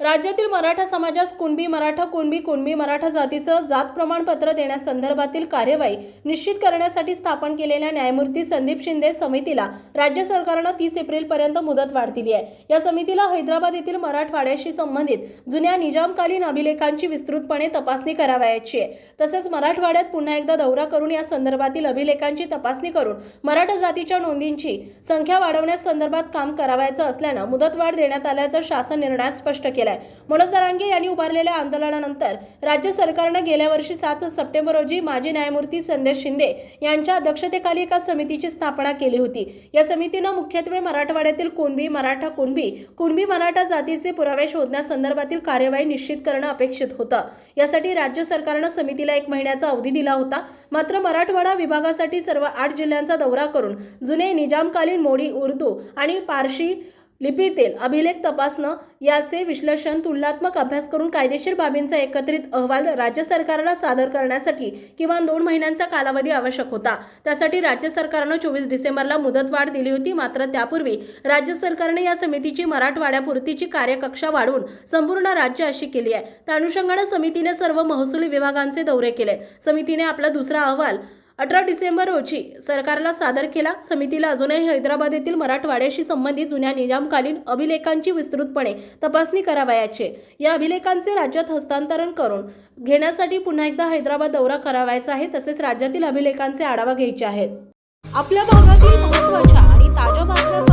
राज्यातील मराठा समाजास कुणबी मराठा कुणबी कुणबी मराठा जातीचं जात प्रमाणपत्र देण्यासंदर्भातील कार्यवाही निश्चित करण्यासाठी स्थापन केलेल्या न्यायमूर्ती संदीप शिंदे समितीला राज्य सरकारनं तीस एप्रिलपर्यंत मुदतवाढ दिली आहे. या समितीला हैदराबाद येथील मराठवाड्याशी संबंधित जुन्या निजामकालीन अभिलेखांची विस्तृतपणे तपासणी करावयाची आहे. तसेच मराठवाड्यात पुन्हा एकदा दौरा करून या संदर्भातील अभिलेखांची तपासणी करून मराठा जातीच्या नोंदींची संख्या वाढवण्यास संदर्भात काम करावायचं असल्यानं मुदतवाढ देण्यात आल्याचं शासन निर्णयात स्पष्ट केलं केलाय. मनोज जरांगे यांनी उभारलेल्या आंदोलनानंतर राज्य सरकारनं गेल्या वर्षी सात सप्टेंबर रोजी माजी न्यायमूर्ती संदेश शिंदे यांच्या अध्यक्षतेखाली एका समितीची स्थापना केली होती. या समितीनं मुख्यत्वे मराठवाड्यातील कुणबी मराठा कुणबी कुणबी मराठा जातीचे पुरावे शोधण्यासंदर्भातील कार्यवाही निश्चित करणं अपेक्षित होतं. यासाठी राज्य सरकारनं समितीला एक महिन्याचा अवधी दिला होता. मात्र मराठवाडा विभागासाठी सर्व आठ जिल्ह्यांचा दौरा करून जुने निजामकालीन मोडी उर्दू आणि पारशी लिपीतील अभिलेख तपासणं याचे विश्लेषण तुलनात्मक अभ्यास करून कायदेशीर बाबींचा एकत्रित अहवाल राज्य सरकारला सादर करण्यासाठी किमान दोन महिन्यांचा कालावधी आवश्यक होता. त्यासाठी राज्य सरकारनं चोवीस डिसेंबरला मुदतवाढ दिली होती. मात्र त्यापूर्वी राज्य सरकारने या समितीची मराठवाड्यापुरतीची कार्यकक्षा वाढवून संपूर्ण राज्य अशी केली आहे. त्या अनुषंगानं समितीने सर्व महसूल विभागांचे दौरे केले समितीने आपला दुसरा अहवाल अठरा डिसेंबर रोजी सरकारला सादर केला समितीला अजूनही हैदराबाद येथील मराठवाड्याशी संबंधित जुन्या निजामकालीन अभिलेखांची विस्तृतपणे तपासणी करावयाचे. या अभिलेखांचे राज्यात हस्तांतरण करून घेण्यासाठी पुन्हा एकदा हैदराबाद दौरा करावायचा आहे तसेच राज्यातील अभिलेखांचे आढावा घ्यायचे आहेत. आपल्या भागातील महत्त्वाच्या आणि ताज्या बातम्या